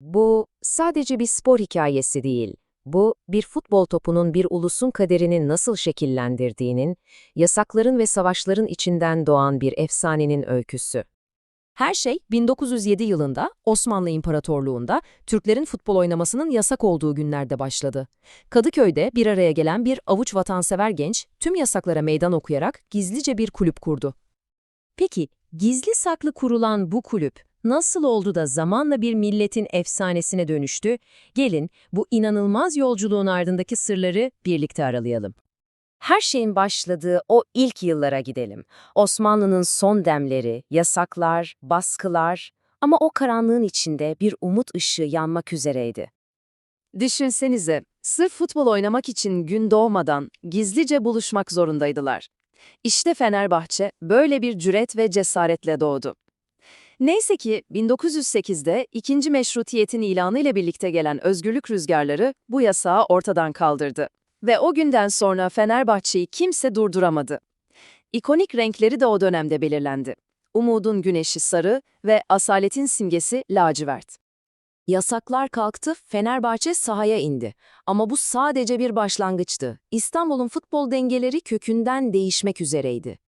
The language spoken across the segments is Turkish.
Bu sadece bir spor hikayesi değil. Bu, bir futbol topunun bir ulusun kaderini nasıl şekillendirdiğinin, yasakların ve savaşların içinden doğan bir efsanenin öyküsü. Her şey 1907 yılında Osmanlı İmparatorluğu'nda Türklerin futbol oynamasının yasak olduğu günlerde başladı. Kadıköy'de bir araya gelen bir avuç vatansever genç tüm yasaklara meydan okuyarak gizlice bir kulüp kurdu. Peki gizli saklı kurulan bu kulüp nasıl oldu da zamanla bir milletin efsanesine dönüştü? Gelin bu inanılmaz yolculuğun ardındaki sırları birlikte aralayalım. Her şeyin başladığı o ilk yıllara gidelim. Osmanlı'nın son demleri, yasaklar, baskılar ama o karanlığın içinde bir umut ışığı yanmak üzereydi. Düşünsenize, sırf futbol oynamak için gün doğmadan gizlice buluşmak zorundaydılar. İşte Fenerbahçe böyle bir cüret ve cesaretle doğdu. Neyse ki 1908'de ikinci meşrutiyetin ilanıyla birlikte gelen özgürlük rüzgarları bu yasağı ortadan kaldırdı. Ve o günden sonra Fenerbahçe'yi kimse durduramadı. İkonik renkleri de o dönemde belirlendi. Umudun güneşi sarı ve asaletin simgesi lacivert. Yasaklar kalktı, Fenerbahçe sahaya indi. Ama bu sadece bir başlangıçtı. İstanbul'un futbol dengeleri kökünden değişmek üzereydi.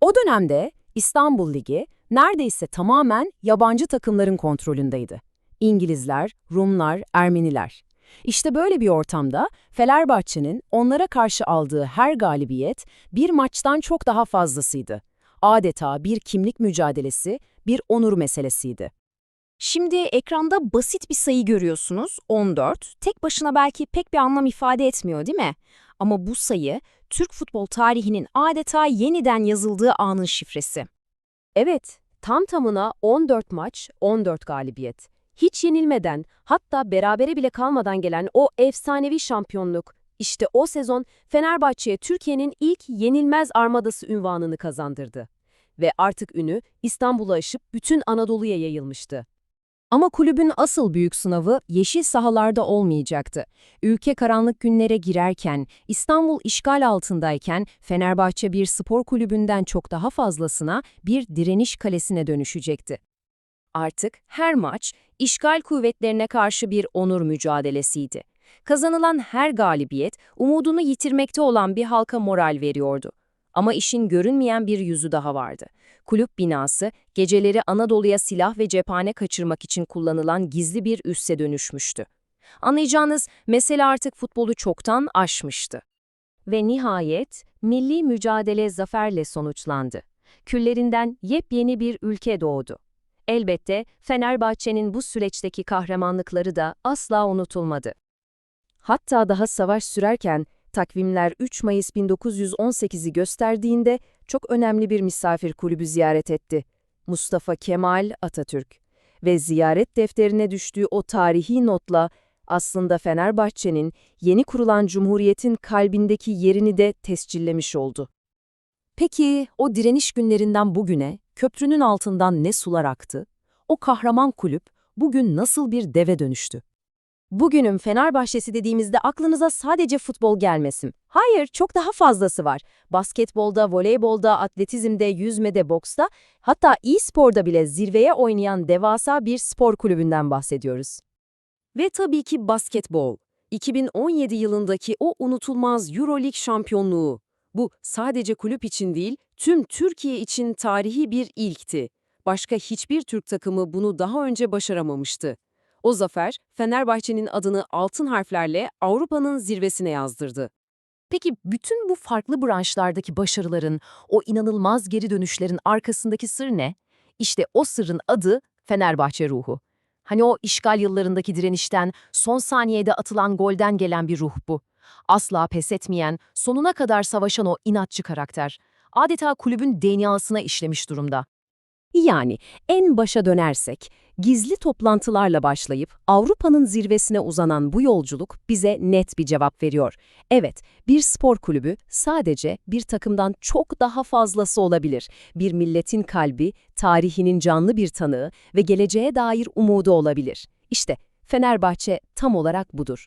O dönemde İstanbul Ligi neredeyse tamamen yabancı takımların kontrolündeydi. İngilizler, Rumlar, Ermeniler. İşte böyle bir ortamda Fenerbahçe'nin onlara karşı aldığı her galibiyet bir maçtan çok daha fazlasıydı. Adeta bir kimlik mücadelesi, bir onur meselesiydi. Şimdi ekranda basit bir sayı görüyorsunuz, 14. Tek başına belki pek bir anlam ifade etmiyor değil mi? Ama bu sayı, Türk futbol tarihinin adeta yeniden yazıldığı anın şifresi. Evet, tam tamına 14 maç, 14 galibiyet. Hiç yenilmeden, hatta berabere bile kalmadan gelen o efsanevi şampiyonluk, işte o sezon Fenerbahçe'ye Türkiye'nin ilk yenilmez armadası ünvanını kazandırdı. Ve artık ünü İstanbul'a aşıp bütün Anadolu'ya yayılmıştı. Ama kulübün asıl büyük sınavı yeşil sahalarda olmayacaktı. Ülke karanlık günlere girerken, İstanbul işgal altındayken Fenerbahçe bir spor kulübünden çok daha fazlasına bir direniş kalesine dönüşecekti. Artık her maç işgal kuvvetlerine karşı bir onur mücadelesiydi. Kazanılan her galibiyet umudunu yitirmekte olan bir halka moral veriyordu. Ama işin görünmeyen bir yüzü daha vardı. Kulüp binası geceleri Anadolu'ya silah ve cephane kaçırmak için kullanılan gizli bir üsse dönüşmüştü. Anlayacağınız mesele artık futbolu çoktan aşmıştı. Ve nihayet milli mücadele zaferle sonuçlandı. Küllerinden yepyeni bir ülke doğdu. Elbette Fenerbahçe'nin bu süreçteki kahramanlıkları da asla unutulmadı. Hatta daha savaş sürerken takvimler 3 Mayıs 1918'i gösterdiğinde çok önemli bir misafir kulübü ziyaret etti. Mustafa Kemal Atatürk. Ve ziyaret defterine düştüğü o tarihi notla aslında Fenerbahçe'nin yeni kurulan cumhuriyetin kalbindeki yerini de tescillemiş oldu. Peki o direniş günlerinden bugüne köprünün altından ne sular aktı? O kahraman kulüp bugün nasıl bir deve dönüştü? Bugünün Fenerbahçesi dediğimizde aklınıza sadece futbol gelmesin. Hayır, çok daha fazlası var. Basketbolda, voleybolda, atletizmde, yüzmede, boksta, hatta e-sporda bile zirveye oynayan devasa bir spor kulübünden bahsediyoruz. Ve tabii ki basketbol. 2017 yılındaki o unutulmaz EuroLeague şampiyonluğu. Bu sadece kulüp için değil, tüm Türkiye için tarihi bir ilkti. Başka hiçbir Türk takımı bunu daha önce başaramamıştı. O zafer, Fenerbahçe'nin adını altın harflerle Avrupa'nın zirvesine yazdırdı. Peki bütün bu farklı branşlardaki başarıların, o inanılmaz geri dönüşlerin arkasındaki sır ne? İşte o sırrın adı Fenerbahçe ruhu. Hani o işgal yıllarındaki direnişten, son saniyede atılan golden gelen bir ruh bu. Asla pes etmeyen, sonuna kadar savaşan o inatçı karakter. Adeta kulübün DNA'sına işlemiş durumda. Yani en başa dönersek, gizli toplantılarla başlayıp Avrupa'nın zirvesine uzanan bu yolculuk bize net bir cevap veriyor. Evet, bir spor kulübü sadece bir takımdan çok daha fazlası olabilir. Bir milletin kalbi, tarihinin canlı bir tanığı ve geleceğe dair umudu olabilir. İşte Fenerbahçe tam olarak budur.